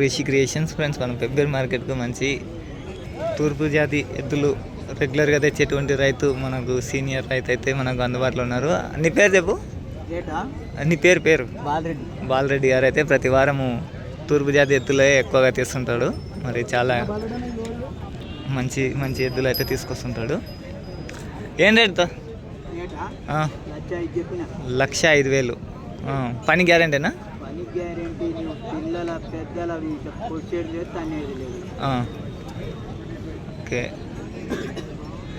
Rishi creations friends మనం ఫిబ్రవరి మార్కెట్కు మంచి తూర్పు జాతి ఎద్దులు రెగ్యులర్గా తెచ్చేటువంటి రైతు మనకు సీనియర్ రైతు అయితే మనకు అందుబాటులో ఉన్నారు. నీ పేరు చెప్పు? నీ పేరు పేరు? బాలరెడ్డి. బాలరెడ్డి గారు అయితే ప్రతి వారము తూర్పు జాతి ఎద్దులే ఎక్కువగా తీస్తుంటాడు. మరి చాలా మంచి మంచి ఎద్దులు అయితే తీసుకొస్తుంటాడు. ఏం రేటుతో? లక్ష ఐదు వేలు. పని గ్యారంటీనా? పిల్లల పెద్దల పొచ్చేది లేదు తనేది లేదు. ఓకే.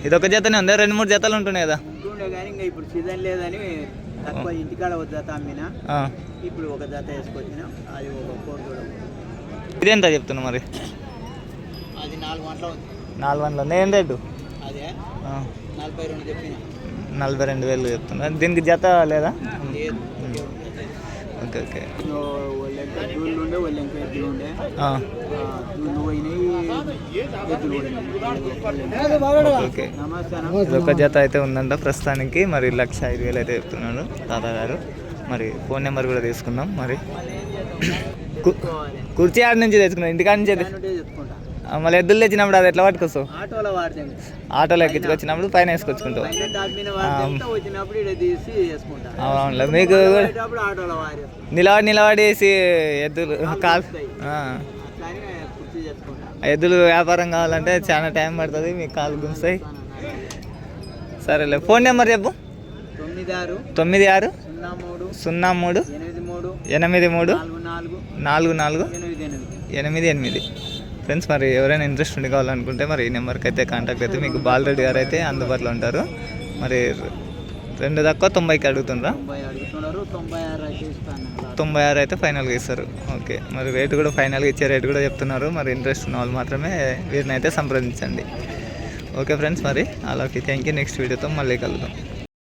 ఇది ఒక జతనే ఉందా? రెండు మూడు జతలు ఉంటున్నాయి కదా? ఉంటుండే కానీ ఇంకా ఇప్పుడు సీజన్ లేదని తక్కువ ఇంటికాడ ఒక జత అమ్మిన. ఇప్పుడు ఒక జత వేసుకొచ్చిన. అది ఒక కోటి ఉంది. ఇదెంత చెప్తున్నా మరి? అది నాలుగు ఉంది. నాలుగు వందల ఏం రేటు? అదే. నలభై రెండు చెప్పిన. నలభై రెండు వేలు చెప్తున్నా. దీనికి జత లేదు. ఓకే ఓకే ఓకే ఒక జత అయితే ఉందంట ప్రస్తుతానికి. మరి లక్ష ఐదు వేలు అయితే చెప్తున్నాడు తాత గారు మరి ఫోన్ నెంబర్ కూడా తీసుకుందాం మరి. కు- కుర్చీ ఆడ నుంచి తెచ్చుకున్నాం ఇంటికాడ నుంచి మళ్ళీ ఎద్దులు తెచ్చినప్పుడు అది ఎట్లా పట్టుకొస్తావు? ఆటోలో ఎక్కించుకొచ్చినప్పుడు పైన వేసుకొచ్చుకుంటావు. అవునులే మీకు నిలబడి నిలబడేసి ఎద్దులు కాల్ ఎద్దులు వ్యాపారం కావాలంటే చాలా టైం పడుతుంది మీకు కాలు గుంస్తాయి సరేలే ఫోన్ నెంబర్ చెప్పు. తొమ్మిది ఆరు సున్నా మూడు ఎనిమిది మూడు నాలుగు నాలుగు ఎనిమిది ఎనిమిది. ఫ్రెండ్స్ మరి ఎవరైనా ఇంట్రెస్ట్ ఉండి కావాలనుకుంటే మరి ఈ నెంబర్కి అయితే కాంటాక్ట్ అయితే మీకు బాలరెడ్డి గారు అయితే అందుబాటులో ఉంటారు. మరి రెండు తక్కువ తొంభైకి అడుగుతుండ్రా? తొంభై అడుగుతున్నారు తొంభై ఆరు అయితే తొంభై ఆరు అయితే ఫైనల్గా ఇస్తారు. ఓకే మరి రేటు కూడా ఫైనల్గా ఇచ్చే రేటు కూడా చెప్తున్నారు. మరి ఇంట్రెస్ట్ ఉన్న వాళ్ళు మాత్రమే వీరిని అయితే సంప్రదించండి. ఓకే ఫ్రెండ్స్ మరి అలాగే. థ్యాంక్ యూ నెక్స్ట్ వీడియోతో మళ్ళీ కలుద్దాం.